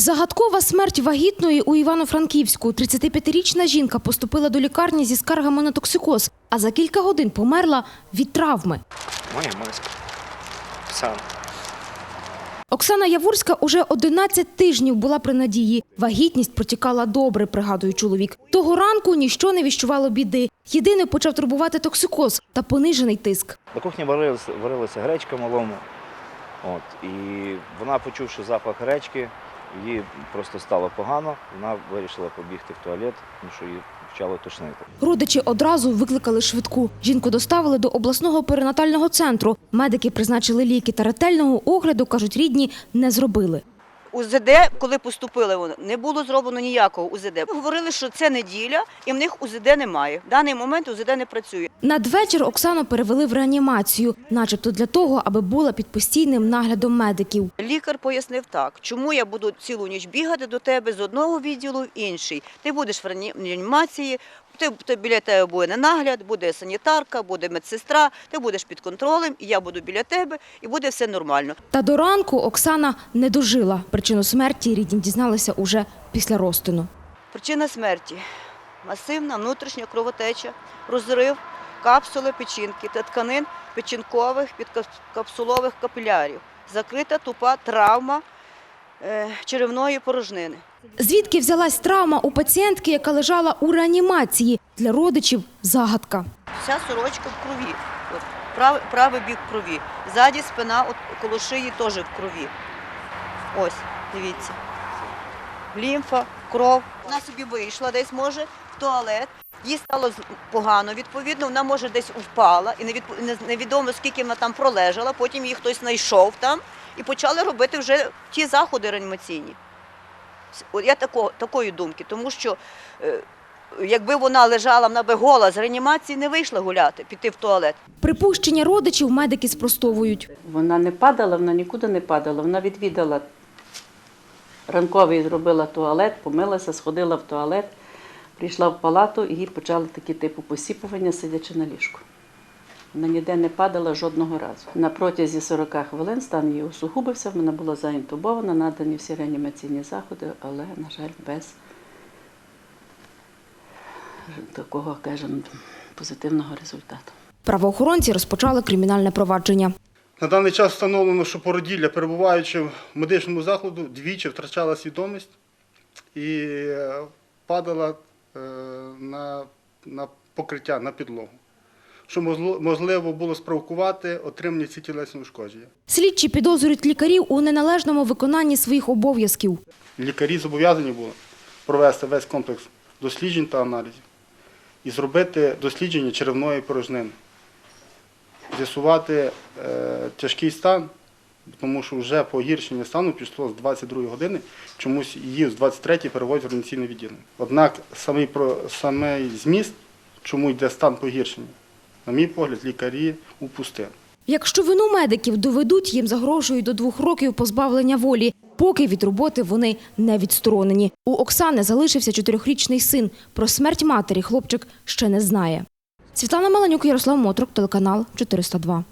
Загадкова смерть вагітної у Івано-Франківську. 35-річна жінка поступила до лікарні зі скаргами на токсикоз, а за кілька годин померла від травми. Моя маска. Сам. Оксана Яворська уже 11 тижнів була при надії. Вагітність протікала добре, пригадує чоловік. Того ранку ніщо не віщувало біди. Єдине почав турбувати токсикоз та понижений тиск. На кухні варилася, варилася гречка малому. От, і вона, почувши запах гречки, їй просто стало погано. Вона вирішила побігти в туалет, тому що її почало тошнити. Родичі одразу викликали швидку. Жінку доставили до обласного перинатального центру. Медики призначили ліки та ретельного огляду, кажуть рідні, не зробили. УЗД, коли поступили вони, не було зроблено ніякого УЗД. Ми Говорили, що це неділя, і в них УЗД немає. В даний момент УЗД не працює. Надвечір Оксану перевели в реанімацію, начебто для того, аби була під постійним наглядом медиків. Лікар пояснив так, чому я буду цілу ніч бігати до тебе з одного відділу в інший. Ти будеш в реанімації, ти, ти біля тебе буде нагляд, буде санітарка, буде медсестра, ти будеш під контролем, і я буду біля тебе, і буде все нормально. Та до ранку Оксана не дожила. Причину смерті рідні дізналися уже після розтину. Причина смерті масивна внутрішня кровотеча, розрив капсули печінки та тканин печінкових підкапсулових капілярів, закрита тупа травма черевної порожнини. Звідки взялась травма у пацієнтки, яка лежала у реанімації? Для родичів загадка. Вся сорочка в крові. От, правий, правий бік в крові. Ззаді спина от, коло шиї теж в крові. Ось, дивіться. Лімфа, кров. Вона собі вийшла десь, може, в туалет. Їй стало погано, відповідно, вона може десь впала, і не- невідомо скільки вона там пролежала, потім її хтось знайшов там і почали робити вже ті заходи реанімаційні. Я тако, такої думки, тому що е, якби вона лежала, вона би гола з реанімації не вийшла гуляти, піти в туалет. Припущення родичів медики спростовують. Вона не падала, вона нікуди не падала. Вона відвідала ранковий, зробила туалет, помилася, сходила в туалет, прийшла в палату і їй почали такі типу посіпування, сидячи на ліжку. Вона ніде не падала жодного разу. На протязі 40 хвилин стан її усугубився, вона була заінтубована, надані всі реанімаційні заходи, але, на жаль, без такого, кажемо, позитивного результату. Правоохоронці розпочали кримінальне провадження. На даний час встановлено, що породілля, перебуваючи в медичному закладу, двічі втрачала свідомість і е, падала на, на покриття, на підлогу, що можливо було спровокувати отримання ці тілесні ушкодження. Слідчі підозрюють лікарів у неналежному виконанні своїх обов'язків. Лікарі зобов'язані були провести весь комплекс досліджень та аналізів і зробити дослідження черевної порожнини, з'ясувати е, тяжкий стан, тому що вже погіршення стану пішло з 22 години, чомусь її з 23 переводять в організаційне відділення. Однак самий, про, самий зміст, чому йде стан погіршення, на мій погляд, лікарі упустили. Якщо вину медиків доведуть, їм загрожують до двох років позбавлення волі. Поки від роботи вони не відсторонені. У Оксани залишився чотирьохрічний син. Про смерть матері хлопчик ще не знає. Світлана Маланюк, Ярослав Мотрок, телеканал 402.